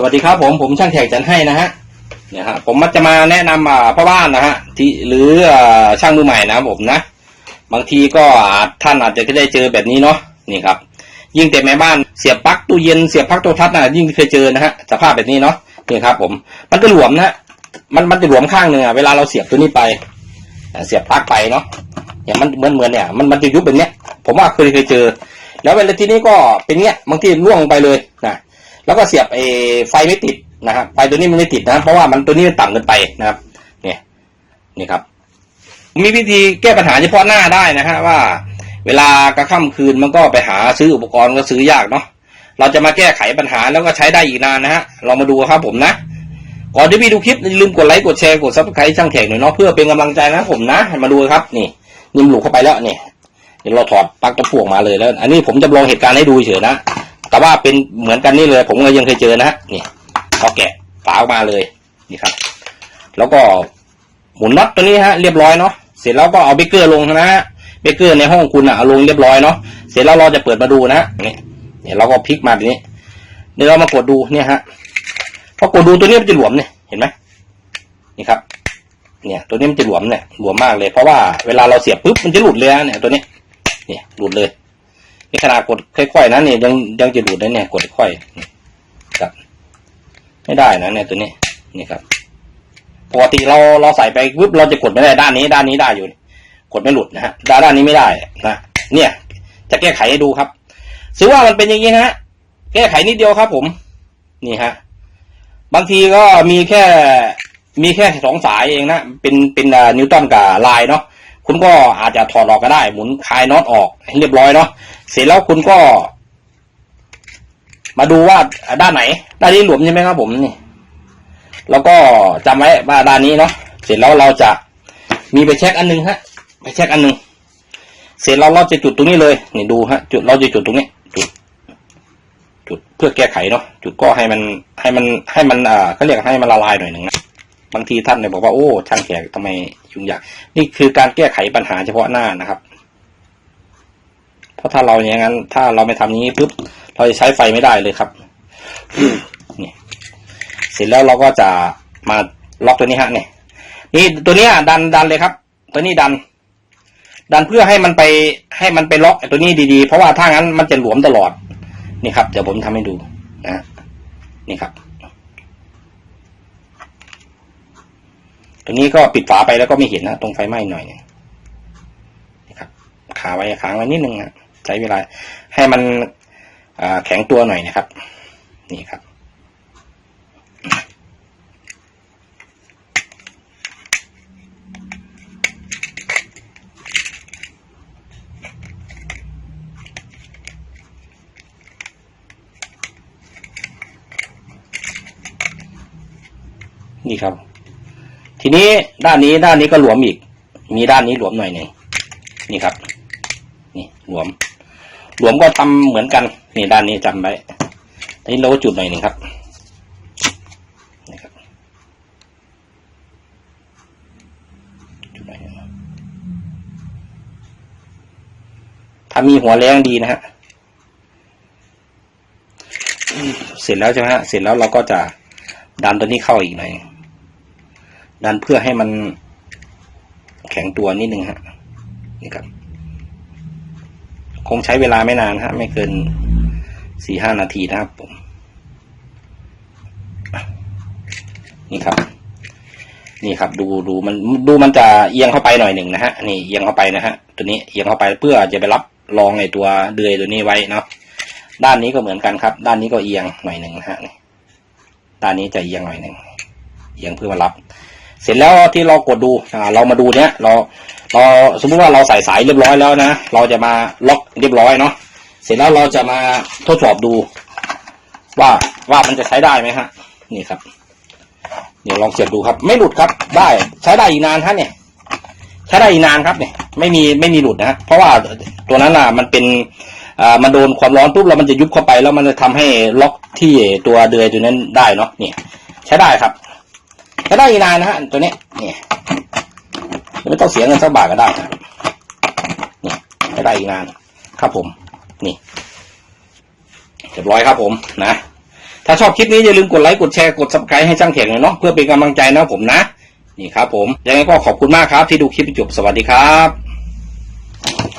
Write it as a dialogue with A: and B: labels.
A: สวัสดีครับผมผมช่างแขกจันให้นะฮะเนี่ยฮะผมมันจะมาแนะนำอ่าพ่อบ้านนะฮะที่หรืออ่าช่างมือใหม่นะผมนะ บางทีก็อาจท่านอาจจะได้เจอแบบนี้เนาะนี่ครับ ยิ่งแต่แม่บ้านเสียบปลั๊กตู้เย็นเสียบปลั๊กโทรทัศน์นะยิ่งเคยเจอนะฮะสภาพแบบนี้เนาะนี่ครับ ผมมันจะหลวมนะมันมันจะหลวมข้างหนึ่งอะเวลาเราเสียบตัวนี้ไปเสียบปลั๊กไปเนาะเนี่ยมันเหมือนเหมือนเนี่ยมันมันจะยุบแบบเนี้ยผมว่าเคยเคยเจอ แล้วเวลาทีนี้ก็เป็นเงี้ยบางทีร่วงไปเลยนะ แล้วก็เสียบไอ้ไฟไม่ติดนะครับไฟตัวนี้มันไม่ติดนะ เพราะว่ามันตัวนี้มันต่ำเกินไปนะครับ เนี่ยนี่ครับ มีวิธีแก้ปัญหาเฉพาะหน้าได้นะฮะว่า เวลากระค่ำคืนมันก็ไปหาซื้ออุปกรณ์ก็ซื้อยากเนาะเราจะมาแก้ไขปัญหาแล้วก็ใช้ได้อีกนานนะฮะเรามาดูครับผมนะก่อนที่พี่ดูคลิปลืมกดไลค์กดแชร์กดซับสไครต์ช่างแขกหน่อยเนาะเพื่อเป็นกำลังใจนะผมนะ มาดูครับ นี่นิ่มหลุกเข้าไปแล้วนี่เดี๋ยวเราถอดปลั๊กตะพวกมาเลยแล้ว อันนี้ผมจำลองเหตุการณ์ให้ดูเฉยนะ แต่ว่าเป็นเหมือนกันนี่เลย ผมก็ยังเคยเจอนะนี่เขาแกะฝาออกมาเลยนี่ครับ แล้วก็หมุนน็อตตัวนี้ฮะเรียบร้อยเนาะเสร็จแล้วก็เอาเบเกอร์ลงนะฮะเบเกอร์ในห้องคุณอะเอาลงเรียบร้อยเนาะเสร็จแล้วเราจะเปิดมาดูนะฮะนี่เนี่ยเราก็พลิกมาแบบนี้เดี๋ยวเรามากดดูเนี่ยฮะพอกดดูตัวนี้มันจะหลวมเนี่ยเห็นไหมนี่ครับ เนี่ย ตัวนี้มันจะหลวมเนี่ยหลวมมากเลยเพราะว่าเวลาเราเสียบปุ๊บมันจะหลุดเลยนะเนี่ยตัวนี้ เนี่ยหลุดเลย นี่ขนาดกดค่อยๆนะเนี่ยยังยังจะดูดได้เนี่ยกดค่อยๆครับ ไม่ได้นะเนี่ยตัวนี้นี่ครับปกติเราเราใส่ไปปุ๊บเราจะกดไม่ได้ด้านนี้ ด้านนี้ได้อยู่ กดไม่หลุดนะฮะด้านด้านนี้ไม่ได้นะเนี่ย จะแก้ไขให้ดูครับถือว่ามันเป็นอย่างนี้นะฮะแก้ไขนิดเดียวครับ ผม นี่ฮะบางทีก็มีแค่มีแค่สองสายเองนะเป็นเป็นนิวตันกับลายเนาะ คุณก็อาจจะถอดออกก็ได้ หมุนคลายน็อตออกให้เรียบร้อยเนาะเสร็จแล้วคุณก็ มาดูว่าด้านไหน ด้านนี้หลวมใช่ไหมครับผมนี่ แล้วก็จำไว้ว่าด้านนี้เนาะเสร็จแล้วเราจะมีไปเช็คอันหนึงฮะ ไปเช็คอันหนึงเสร็จแล้วเราจะจุดตรงนี้เลยนี่ดูฮะ จุดเราจะจุดตรงนี้จุดจุดเพื่อแก้ไขเนาะจุดก็ให้มันให้มันให้มันอ่าเขาเรียกให้มันละลายหน่อยหนึ่งนะ บางทีท่านเนี่ยบอกว่าโอ้ช่างแขกทำไมยุ่งยาก นี่คือการแก้ไขปัญหาเฉพาะหน้านะครับ เพราะถ้าเราอย่างนั้น ถ้าเราไม่ทำอย่านี้ปุ๊บเราจะใช้ไฟไม่ได้เลยครับนี่เสร็จแล้วเราก็จะมาล็อกตัวนี้ฮะเนี่ยนี่ตัวนี้ดันดันเลยครับ ตัวนี้ดัน ดันเพื่อให้มันไปให้มันไปล็อกตัวนี้ดีๆ เพราะว่าถ้างั้นมันจะหลวมตลอด นี่ครับ เดี๋ยวผมทำให้ดูนะนี่ครับ ตัวนี้ก็ปิดฝาไปแล้วก็ไม่เห็นนะตรงไฟไหม้หน่อยนี่ยนะครับขาไว้ค้างไว้นิดนึงนะใช้เวลาให้มันแข็งตัวหน่อยนะครับ นี่ครับนี่ครับ ทีนี้ด้านนี้ด้านนี้ก็หลวมอีก มีด้านนี้หลวมหน่อยหนึ่งนี่ครับ นี่หลวม หลวมก็ทำเหมือนกัน นี่ด้านนี้จำไว้ทีนี้เราก็จุดหน่อยหนึ่งครับนี่ครับ จุดหน่อยถ้ามีหัวแรงดีนะฮะเสร็จแล้วใช่ไหมฮะเสร็จแล้วเราก็จะดันตัวนี้เข้าอีกหน่อย ดันเพื่อให้มันแข็งตัวนิดนึงฮะนี่ครับ คงใช้เวลาไม่นานฮะ ไม่เกินสี่ห้านาทีนะครับผม นี่ครับ นี่ครับ ดูดูมันดูมันจะเอียงเข้าไปหน่อยหนึ่งนะฮะนี่เอียงเข้าไปนะฮะตัวนี้เอียงเข้าไปเพื่อจะไปรับรองในตัวเดือยตัวนี้ไว้เนาะด้านนี้ก็เหมือนกันครับ ด้านนี้ก็เอียงหน่อยหนึ่งนะฮะด้านนี้จะเอียงหน่อยหนึ่งเอียงเพื่อมารับ เสร็จแล้วที่เรากดดูอ่าเรามาดูเนี้ยเราเราสมมุติว่าเราใส่สายเรียบร้อยแล้วนะเราจะมาล็อกเรียบร้อยเนาะเสร็จแล้วเราจะมาทดสอบดู ว่าว่ามันจะใช้ได้ไหมฮะ นี่ครับเดี๋ยวลองเสียบดูครับ ไม่หลุดครับ ได้ใช้ได้อีกนานฮะเนี่ยใช้ได้อีกนานครับเนี่ย ไม่มีไม่มีหลุดนะฮะเพราะว่าตัวนั้นอะมันเป็นอ่ามันโดนความร้อนปุ๊บแล้วมันจะยุบเข้าไปแล้วมันจะทำให้ล็อกที่ตัวเดือยตัวนั้นได้เนาะเนี่ยใช้ได้ครับ ก็ได้อีกนานนะฮะตัวนี้นี่ไม่ต้องเสียเงินสักบาทก็ได้นะนี่ก็ได้อีกนานครับผม นี่เรียบร้อยครับผมนะ ถ้าชอบคลิปนี้อย่าลืมกดไลค์กดแชร์กดซับสไครต์ให้ช่างแขกหน่อยเนาะเพื่อเป็นกำลังใจนะผมนะ นี่ครับผมยังไงก็ขอบคุณมากครับที่ดูคลิปจบสวัสดีครับ